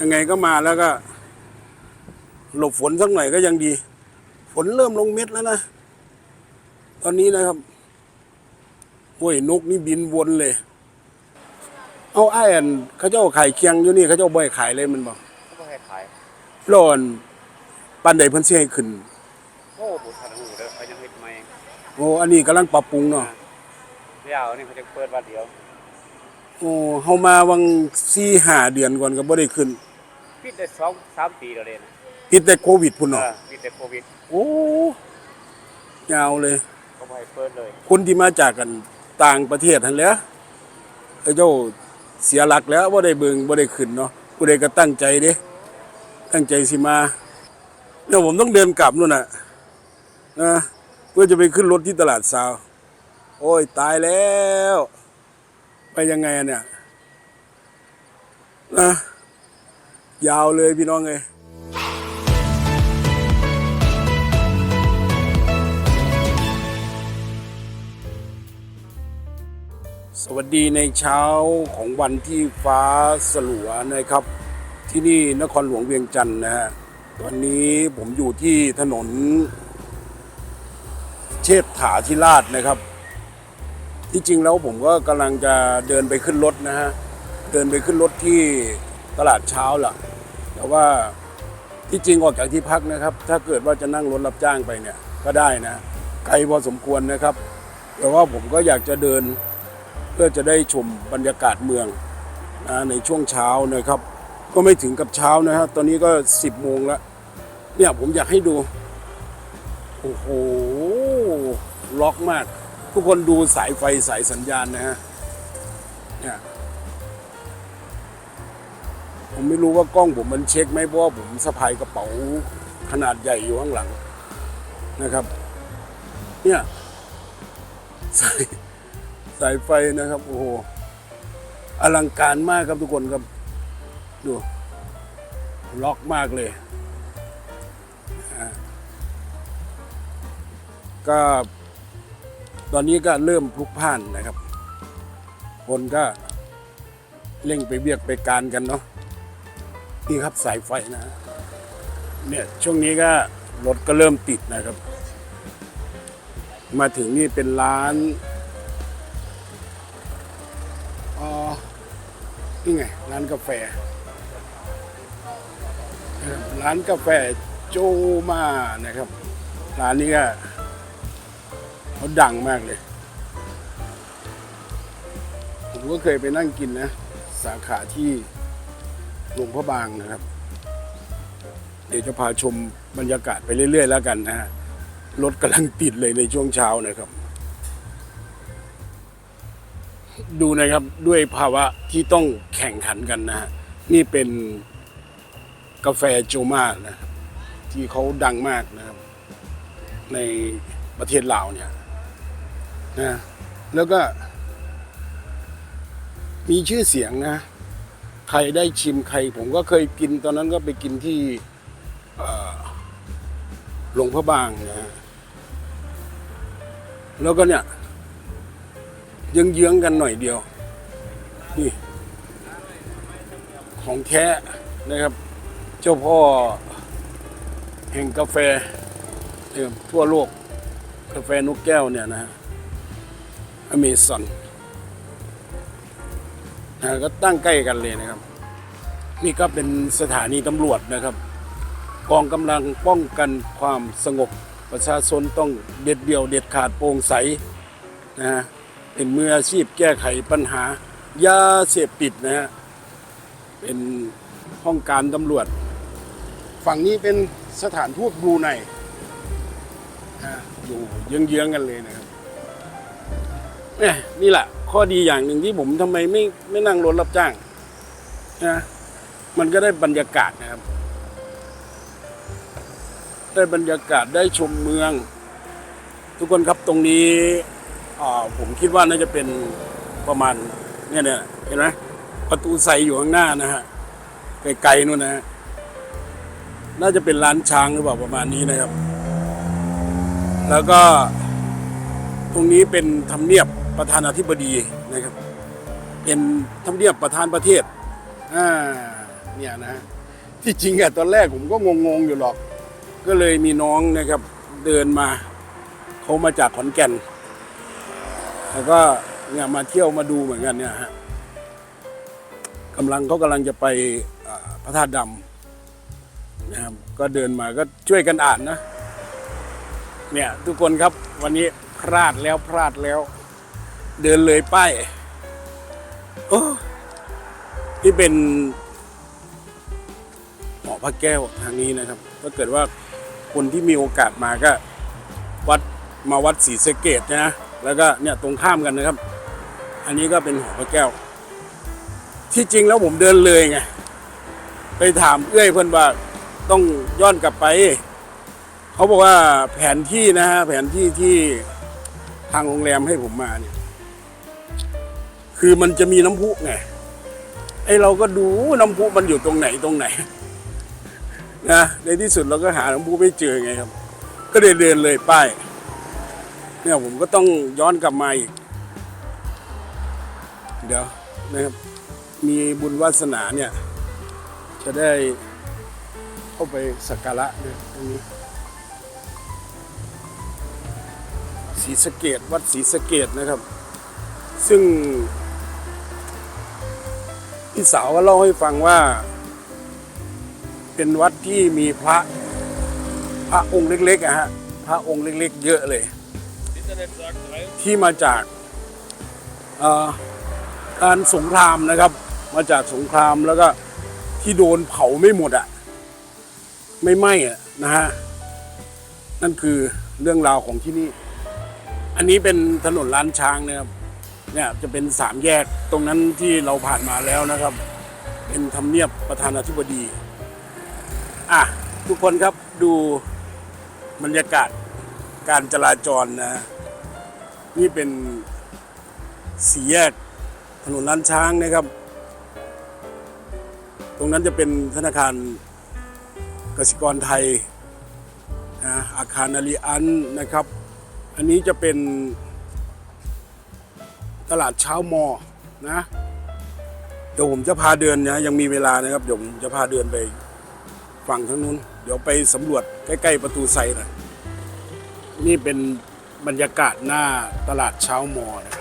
ยังไงก็มาแล้วก็ หลบฝนสักหน่อยก็ยังดี ฝนเริ่มลงเม็ดแล้วนะ ตอนนี้นะครับโอ้ยนกนี่บินวนเลย เอาไอ้ายอันเขาเจ้าขายเคียงอยู่นี่เขาเจ้าบ่อยขายเลยมันบอกเขาก็ให้ขายร้อนปันใดเพิ่นสิให้ขึ้น โอ้โหทันหูเด้อเขายังเฮ็ดใหม่โอ้อันนี้กำลังปรับปรุงเนาะเดี๋ยวนี่เขาจะเปิดวันเดียว โอ้เฮามาวัง4 5เดือนก่อนก็บ่ได้ขึ้น ปิดได้สองสามปีแล้วเด้นะติดแต่โควิดพุ่นเอเนาะอปิดแต่โควิดโอ้ยาวเลยเขาบ่ให้เปิดเลยคนที่มาจากกันต่างประเทศหั่นแหล้วเขาเจ้าเสียหลักแล้วบ่ได้เบิงบ่ได้ขึ้นเนาะผู้ใดก็ตั้งใจเด้ ตั้งใจสิมาเดี๋ยวผมต้องเดินกลับนู่นน่ะนะเพื่อจะไปขึ้นรถที่ตลาดซาว โอ้ยตายแล้ว ไปยังไงอะเนี่ยนะ ยาวเลยพี่น้องเอ้ยสวัสดีในเช้าของวันที่ฟ้าสลัวนะครับ ที่นี่นครหลวงเวียงจันทร์นะฮะตอนนี้ผมอยู่ที่ถนน เชษฐาธิราชนะครับ ที่จริงแล้วผมก็กำลังจะเดินไปขึ้นรถนะฮะเดินไปขึ้นรถที่ ตลาดเช้าล่ะ แต่ว่าที่จริงออกจากที่พักนะครับ ถ้าเกิดว่าจะนั่งรถรับจ้างไปเนี่ยก็ได้นะ ไกลพอสมควรนะครับ แต่ว่าผมก็อยากจะเดินเพื่อจะได้ชมบรรยากาศเมืองนะในช่วงเช้านะครับ ก็ไม่ถึงกับเช้านะฮะตอนนี้ก็ 10โมงแล้วเนี่ยผมอยากให้ดูโอ้โหล็อกมาก ทุกคนดูสายไฟสายสัญญาณนะฮะเนี่ย ผมไม่รู้ว่ากล้องผมมันเช็คไหมเพราะว่าผมสะพายกระเป๋าขนาดใหญ่อยู่ข้างหลังนะครับ เนี่ยสายสายไฟนะครับโอ้โหอลังการมากครับทุกคนครับ ดู ล็อกมากเลย ก็ ตอนนี้ก็เริ่มพลุกพ่านนะครับ คนก็เร่งไปเบียกไปการกันเนาะ นี่ครับสายไฟนะฮะเนี่ยช่วงนี้ก็รถก็เริ่มติดนะครับ มาถึงนี่เป็นร้านอ๋อนี่ไงร้านกาแฟ ร้านกาแฟโจมานะครับ ร้านนี้ก็เขาดังมากเลย ผมก็เคยไปนั่งกินนะ สาขาที่ หลวงพระบางนะครับ เดี๋ยวจะพาชมบรรยากาศไปเรื่อยๆแล้วกันนะฮะรถกำลังติดเลยในช่วงเช้านะครับ ดูนะครับด้วยภาวะที่ต้องแข่งขันกันนะฮะนี่เป็นกาแฟโจมานะครับที่เขาดังมากนะครับ ในประเทศลาวเนี่ยนะแล้วก็มีชื่อเสียงนะ ใครได้ชิมใคร ผมก็เคยกินตอนนั้นก็ไปกินที่หลวงพระบางนะฮะแล้วก็เนี่ยเยื้องๆกันหน่อยเดียว นี่ ของแท้นะครับ เจ้าพ่อแห่งกาแฟเอ่อทั่วโลกกาแฟนกแก้วเนี่ยนะฮะอเมซอน ก็ตั้งใกล้กันเลยนะครับ นี่ก็เป็นสถานีตำรวจนะครับ กองกำลังป้องกันความสงบประชาชนต้องเด็ดเดี่ยวเด็ดขาดโปร่งใสนะฮะเป็นมืออาชีพแก้ไขปัญหายาเสพติดนะฮะเป็นห้องการตำรวจ ฝั่งนี้เป็นสถานทูตบรูไนนะอยู่เยื้องๆกันเลยนะครับนี่แหละ ข้อดีอย่างหนึ่งที่ผมทำไมไม่ไม่นั่งรถรับจ้างนะมันก็ได้บรรยากาศนะครับ ได้บรรยากาศได้ชมเมือง ทุกคนครับตรงนี้ผมคิดว่าน่าจะเป็นประมาณเนี่ยเนี่ยเห็นไหมประตูใสอยู่ข้างหน้านะฮะไกลๆนู่นนะฮะน่าจะเป็นร้านช้างหรือเปล่าประมาณนี้นะครับ แล้วก็ตรงนี้เป็นทำเนียบ ประธานาธิบดีนะครับ เป็นทำเนียบประธานประเทศอ่าเนี่ยนะฮะที่จริงอะตอนแรกผมก็งงๆอยู่หรอก ก็เลยมีน้องนะครับเดินมาเขามาจากขอนแก่น แล้วก็เนี่ยมาเที่ยวมาดูเหมือนกันเนี่ยฮะกำลังเขากำลังจะไปพระธาตุดำนะครับ ก็เดินมาก็ช่วยกันอ่านนะ เนี่ยทุกคนครับวันนี้พลาดแล้วพลาดแล้ว เดินเลยป้ายโอ้ที่เป็นหอพระแก้วทางนี้นะครับ ถ้าเกิดว่าคนที่มีโอกาสมาก็ วัดมาวัดศรีสะเกดนะแล้วก็เนี่ยตรงข้ามกันนะครับ อันนี้ก็เป็นหอพระแก้ว ที่จริงแล้วผมเดินเลยไงไปถามเอื้อยเพื่อนว่าต้องย้อนกลับไป เขาบอกว่าแผนที่นะฮะแผนที่ที่ทางโรงแรมให้ผมมาเนี่ย คือมันจะมีน้ำพุไงไอเราก็ดูน้ำพุมันอยู่ตรงไหนตรงไหนนะในที่สุดเราก็หาน้ำพุไม่เจอไงครับ ก็เลยเดินเลยป้ายเนี่ยผมก็ต้องย้อนกลับมาอีก เดี๋ยวนะครับ มีบุญวาสนาเนี่ย จะได้เข้าไปสักการะเนี่ยตรงนี้ศรีสะเกดวัดศรีสะเกดนะครับ ซึ่ง พี่สาวก็เล่าให้ฟังว่า เป็นวัดที่มีพระ พระองค์เล็กๆอะฮะพระองค์เล็กๆ เยอะเลย ที่มาจากอ่อการสงครามนะครับ มาจากสงครามแล้วก็ที่โดนเผาไม่หมดอะไม่ไหม้อะนะฮะนั่นคือเรื่องราวของที่นี่ อันนี้เป็นถนนล้านช้างนะครับ เนี่ยจะเป็นสามแยกตรงนั้นที่เราผ่านมาแล้วนะครับ เป็นทำเนียบประธานาธิบดี อะ ทุกคนครับดูบรรยากาศการจราจรนะ นี่เป็นสี่แยกถนนล้านช้างนะครับ ตรงนั้นจะเป็นธนาคารกสิกรไทยนะอาคารอารีอันนะครับ อันนี้จะเป็น ตลาดเช้ามอนะเดี๋ยวผมจะพาเดินนะยังมีเวลานะครับเดี๋ยวผมจะพาเดินไปฝั่งทางนู้น เดี๋ยวไปสำรวจใกล้ ๆ ประตูไซหน่อยนี่เป็นบรรยากาศหน้าตลาดเช้ามอนะ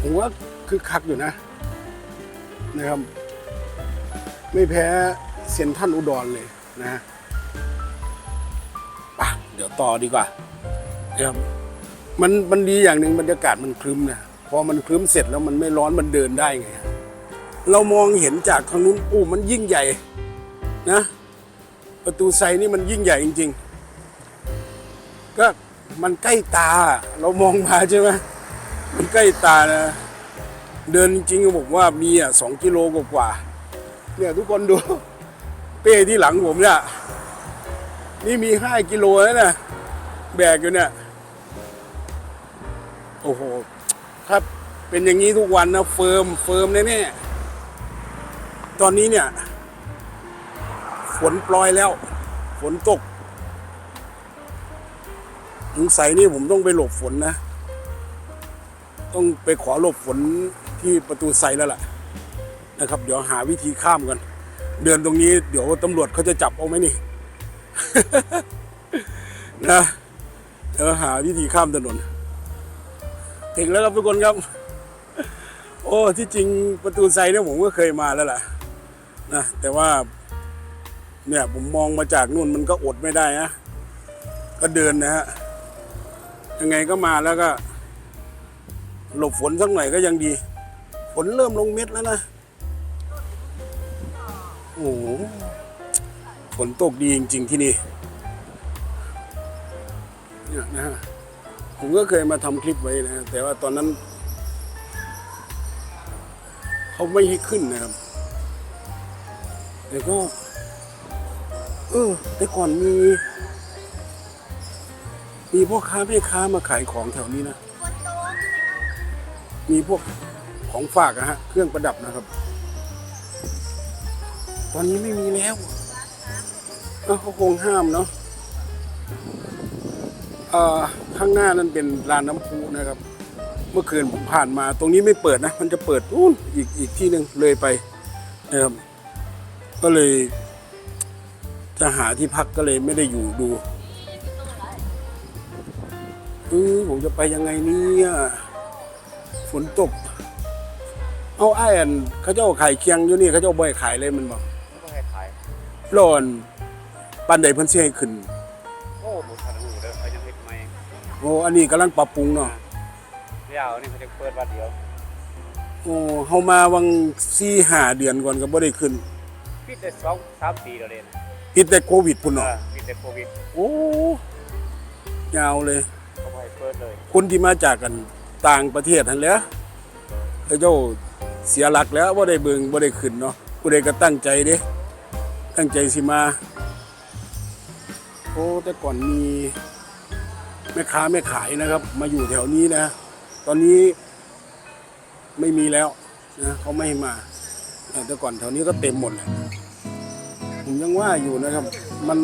ผมว่าคือคักอยู่นะนะครับ ไม่แพ้เซียนท่านอุดรเลยนะฮะเดี๋ยวต่อดีกว่านะครับ มันมันดีอย่างหนึ่งบรรยากาศมันครึ้มนะพอมันครึ้มเสร็จแล้วมันไม่ร้อนมันเดินได้ไง เรามองเห็นจากทางนู้นอู้มันยิ่งใหญ่นะประตูไซนี่มันยิ่งใหญ่จริง ๆ ก็มันใกล้ตา เรามองมาใช่ไหมมันใกล้ตานะ เดินจริงๆผมว่ามีอะสองกิโลกว่าๆเนี่ยทุกคนดูเป้ที่หลังผมเนี่ยนี่มีห้ากิโลแล้วนะแบกอยู่เนี่ย โอ้โหถ้าเป็นอย่างนี้ทุกวันนะเฟิร์มเฟิร์มแน่ๆตอนนี้เนี่ยฝนปล่อยแล้ว ฝนตกสงสัยนี่ผมต้องไปหลบฝนนะ ต้องไปขอหลบฝนที่ประตูไซแล้วล่ะนะครับ เดี๋ยวหาวิธีข้ามกัน เดินตรงนี้เดี๋ยวตำรวจเขาจะจับเอาไหมนี่นะเดี๋ยวหาวิธีข้ามถนน ถึงแล้วครับทุกคนครับ โอ้ที่จริงประตูไซเนี่ยผมก็เคยมาแล้วล่ะนะแต่ว่าเนี่ยผมมองมาจากนู่นมันก็อดไม่ได้นะก็เดินนะฮะยังไงก็มาแล้วก็ หลบฝนสักหน่อยก็ยังดี ฝนเริ่มลงเม็ดแล้วนะโอ้ฝนตกดีจริง ๆ ที่นี่ ผมก็เคยมาทำคลิปไว้นะ แต่ว่าตอนนั้น เขาไม่ให้ขึ้นนะครับแต่ก็เออแต่ก่อนมี มีพ่อค้าแม่ค้ามาขายของแถวนี้นะ มีพวกของฝากอะฮะ เครื่องประดับนะครับ ตอนนี้ไม่มีแล้วเอ้าเขาคงห้ามเนาะ ข้างหน้านั้นเป็นลานน้ำพุนะครับ เมื่อคืนผมผ่านมา ตรงนี้ไม่เปิดนะ มันจะเปิดนู่นอีกอีกที่หนึ่งเลยไปนะครับ ก็เลย จะหาที่พักก็เลยไม่ได้อยู่ดูเออผมจะไปยังไงเนี่ยฝนตก เอาไอ้อันเขาเจ้าขายเคียงอยู่นี่เขาเจ้าบ่อยขายเลยมันบอกเขาก็ให้ขายร้อนปันใดเพิ่นสิให้ขึ้น อ้อันนี้กำลังปรับปรุงเนาะเดี๋ยวนี่เขาจะเปิดวันเดียวโอ้เฮามาวัง4 5เดือนก่อนก็บ่ได้ขึ้นปิดได้สองสามปีแล้วเด่นติดแต่โควิดพุ่นเอเนาะอปิดแต่โควิดโอ้ยาวเลย เขาก็ให้เปิดเลยคนที่มาจากกันต่างประเทศนั่นแหละเขาเจ้าเสียหลักแล้วบ่ได้เบิงบ่ได้ขึ้นเนาะผู้ใดก็ตั้งใจเด้ตั้งใจสิมา โอ้แต่ก่อนมี แม่ค้าแม่ขายนะครับ มาอยู่แถวนี้นะ ตอนนี้ไม่มีแล้วนะเขาไม่มาแต่ก่อนแถวนี้ก็เต็มหมดเลยผมยังว่าอยู่นะครับ มัน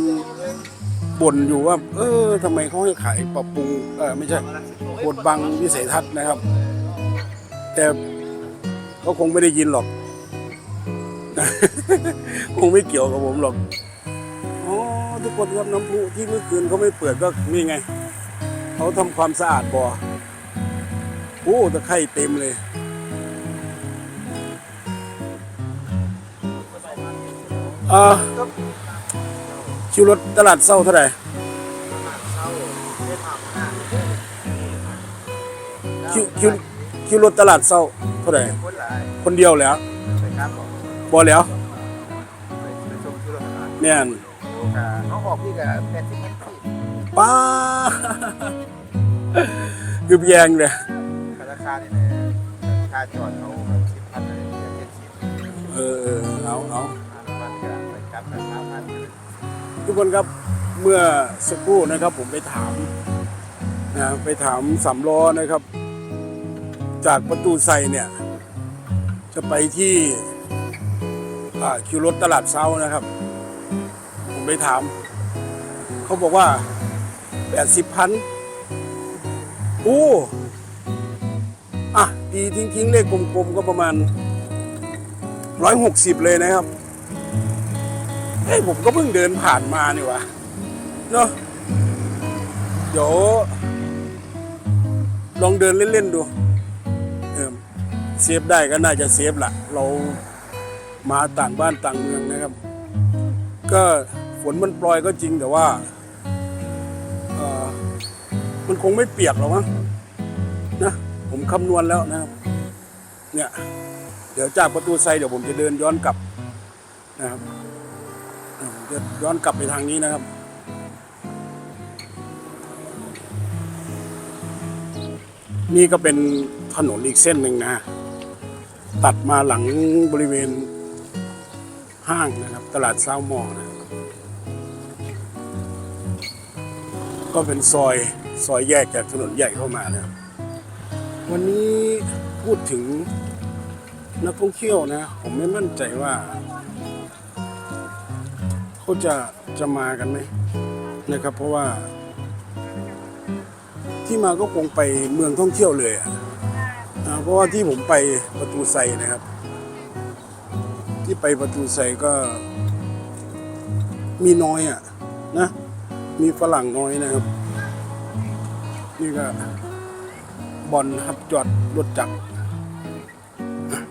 บ่นอยู่ว่า เออทำไมเขาให้ขายปรับปรุงเออไม่ใช่บดบังวิสัยทัศน์นะครับ แต่เขาคงไม่ได้ยินหรอกคงไม่เกี่ยวกับผมหรอกอ๋อทุกคนครับน้ำพุที่เมื่อคืนเขาไม่เปิดก็นี่ไง เขาทำความสะอาดบ่อโอ้ตะไคร่เต็มเลยเอ่อคิวรถตลาดเศร้าเท่าไหร่คิวคิวคิวรถตลาดเศร้าเท่าไหร่คนหลายคนเดียวแล้วไปครับบอกบ่แล้วไปไปชมธุรกิจแม่นเขาออกพี่กับแปดสิบพันที่ ป้าคือแยงเลยราคาเนี่ยนะค่าจอดเขาแบบสิบพันอะไรเจ็ดสิบเออเออเอาเอามันก็ไปกับราคาพันทุกคนครับเมื่อสักครู่นะครับ ผมไปถามนะไปถามสามล้อนะครับ จากประตูไซเนี่ย จะไปที่คิวรถตลาดเช้านะครับ ผมไปถาม เขาบอกว่า แปดสิบพันโอ้อะตีทิ้งๆเลขกลมๆก็ประมาณร้อยหกสิบเลยนะครับเฮ้ยผมก็เพิ่งเดินผ่านมานี่วะเนาะเดี๋ยวลองเดินเล่นๆดูเออเซฟได้ก็น่าจะเซฟละเรามาต่างบ้านต่างเมืองนะครับ ก็ฝนมันปล่อยก็จริงแต่ว่า มันคงไม่เปียกหรอกมั้งนะผมคำนวณแล้วนะครับเนี่ย เดี๋ยวจากประตูไซเดี๋ยวผมจะเดินย้อนกลับนะครับผมจะย้อนกลับไปทางนี้นะครับนี่ก็เป็นถนนอีกเส้นหนึ่งนะ ตัดมาหลังบริเวณห้างนะครับ ตลาดเซ้ามอนะ ก็เป็นซอย ซอยแยกจากถนนใหญ่เข้ามานะครับวันนี้พูดถึงนักท่องเที่ยวนะ ผมไม่มั่นใจว่าเขาจะจะมากันไหมนะครับ เพราะว่า ที่มาก็คงไปเมืองท่องเที่ยวเลยอะอ่าเพราะว่าที่ผมไปประตูไซนะครับ ที่ไปประตูไซก็มีน้อยอะนะ มีฝรั่งน้อยนะครับ นี่ก็บอลครับจอดรถจักร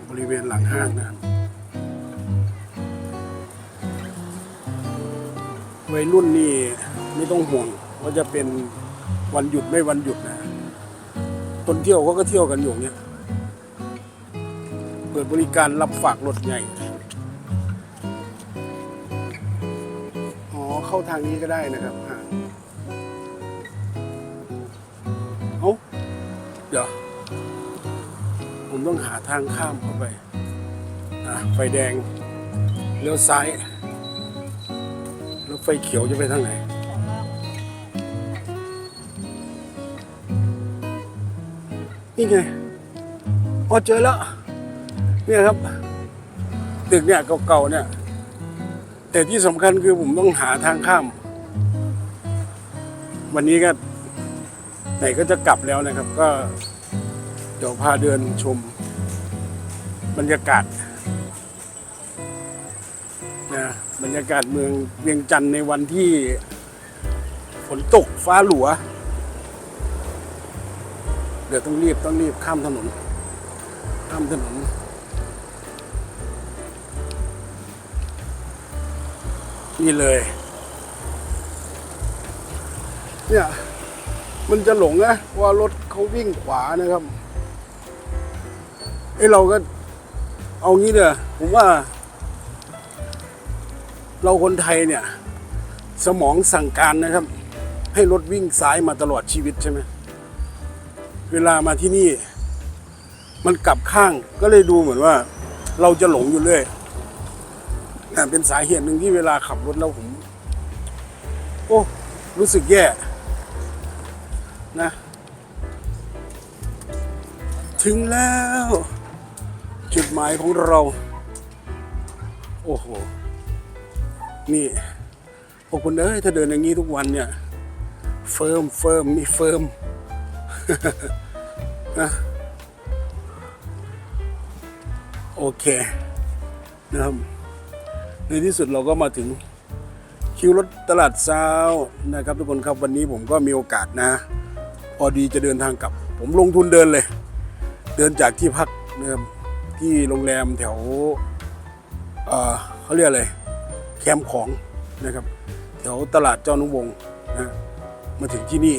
บริเวณหลังห้างนะครับวัยรุ่นนี่ไม่ต้องห่วงว่าจะเป็นวันหยุดไม่วันหยุดนะคนเที่ยวเขาก็เที่ยวกันอยู่เนี่ยเปิดบริการรับฝากรถใหญ่ อ๋อเข้าทางนี้ก็ได้นะครับ เดี๋ยวผมต้องหาทางข้ามเข้าไปไฟแดงเลี้ยวซ้าย แล้วไฟเขียวจะไปทางไหนนี่ไงพอเจอแล้ว เนี่ยครับ ตึกเนี่ยเก่าๆเนี่ย แต่ที่สำคัญคือผมต้องหาทางข้าม วันนี้ก็ ไหนก็จะกลับแล้วนะครับ ก็เดี๋ยวพาเดินชม บรรยากาศนะบรรยากาศเมืองเวียงจันทร์ในวันที่ฝนตกฟ้าหลัว เดี๋ยวต้องรีบต้องรีบข้ามถนน ข้ามถนนนี่เลย เนี่ย มันจะหลงนะว่ารถเขาวิ่งขวานะครับไอ้เราก็เอางี้เด้อผมว่า เราคนไทยเนี่ย สมองสั่งการนะครับ ให้รถวิ่งซ้ายมาตลอดชีวิตใช่ไหมเวลามาที่นี่ มันกลับข้างก็เลยดูเหมือนว่า เราจะหลงอยู่เรื่อยเป็นสาเหตุหนึ่งที่เวลาขับรถแล้วผม โอ้ รู้สึกแย่ นะ ถึงแล้ว จุดหมายของเรา โอ้โห นี่พวกคุณเอ้ยถ้าเดินอย่างนี้ทุกวันเนี่ย เฟิร์มเฟิร์มมีเฟิร์มนะโอเคนะครับในที่สุดเราก็มาถึงคิวรถตลาดเช้านะครับทุกคนครับวันนี้ผมก็มีโอกาสนะ พอดีจะเดินทางกลับ ผมลงทุนเดินเลย เดินจากที่พักนะครับที่โรงแรมแถวเเขาเรียกอะไรแคมป์ของนะครับ แถวตลาดเจ้านุวงศ์นะมาถึงที่นี่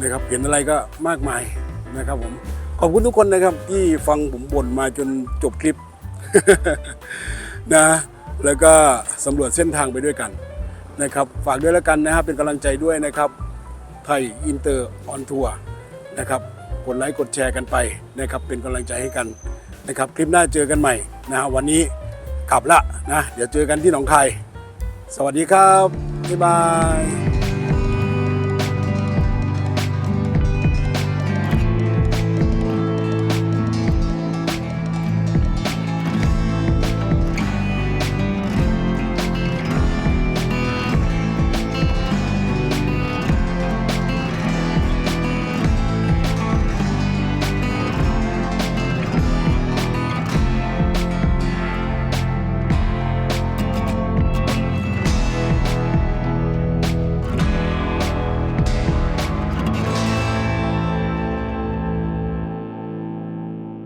นะครับเห็นอะไรก็มากมายนะครับผมขอบคุณทุกคนนะครับที่ฟังผมบ่นมาจนจบคลิปนะแล้วก็สำรวจเส้นทางไปด้วยกันนะครับ ฝากด้วยแล้วกันนะครับเป็นกำลังใจด้วยนะครับ ไทยอินเตอร์ออนทัวร์นะครับกดไลค์กดแชร์กันไปนะครับเป็นกำลังใจให้กันนะครับคลิปหน้าเจอกันใหม่นะฮะวันนี้กลับละนะเดี๋ยวเจอกันที่หนองคายสวัสดีครับบ๊ายบาย